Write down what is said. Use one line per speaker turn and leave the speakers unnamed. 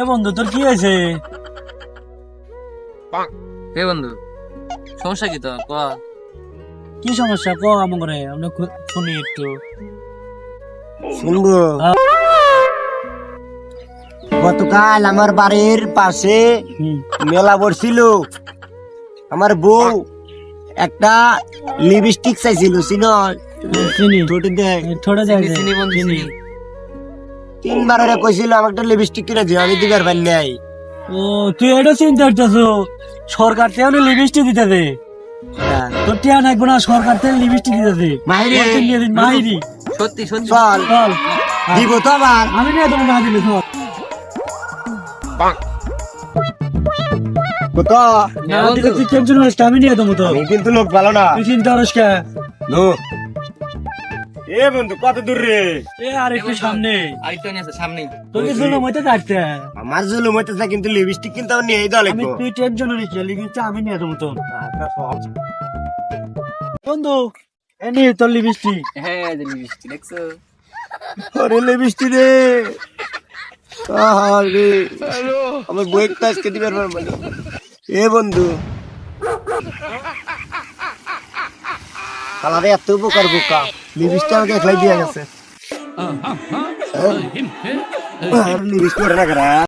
এ বন্ধু তোর কি হয়েছে?
হে বন্ধু সমস্যা কি তো ক।
কি সমস্যা? ক আমরা শুনি একটু।
শুনব। গতকাল আমার বাড়ির পাশে। মেলা বসছিল। আমার বউ একটা লিপস্টিক চাইছিল চিনি। ঠোঁটে দেখ।
ছোড়া যায়
চিনি চিনি বন্ধু চিনি।
তিনবার ওরা কইছিল আমার একটা লিপস্টিক কিনে দিও আমি দিবার পারি নাই।
ও তুই এটা চিন্তা করতেছো? সরকার থেকে লিপস্টিক দিতে দে তোর টিয়া নাকবো না সরকার থেকে লিপস্টিক দিতে দে
মাহিরি।
ওকে নিয়ে দিন মাহিরি।
সত্যি সত্যি।
চল।
চল।
দিব তো আবার।
আমি নিয়ে তোমার না দিলে চল।
কত
না দিলে তুই টেনশন করিস না, আমি নিয়ে দেবো তো।
আমি কিন্তু লোক ভালো না।
তুই চিন্তা করিস কে?
নো এ বন্ধু কত দূর রে?
এ আর একটু সামনে।
আরেকটা নিয়ে আছে সামনে
তোর কি জন্য মইতে যাচ্ছে
আমার জুলুম হইতেছে কিন্তু লিপস্টিক কিন্তু আমি নিয়ে
আমি তুই টেনশন করিস না, লিপস্টিক আমি নিয়ে দেবো তো বন্ধু এ নে তোর লিপস্টিক
হ্যাঁ মিষ্টি দেখছ?
আরে লিপস্টিক রে। আরে। আমার বই একটা আজকে দিবার পারব না। এ বন্ধু। কালারে এত উপকার বোকা। লিপস্টিক আমাকে একলাই দিয়া গেছে। লিপস্টিক ওঠে না করা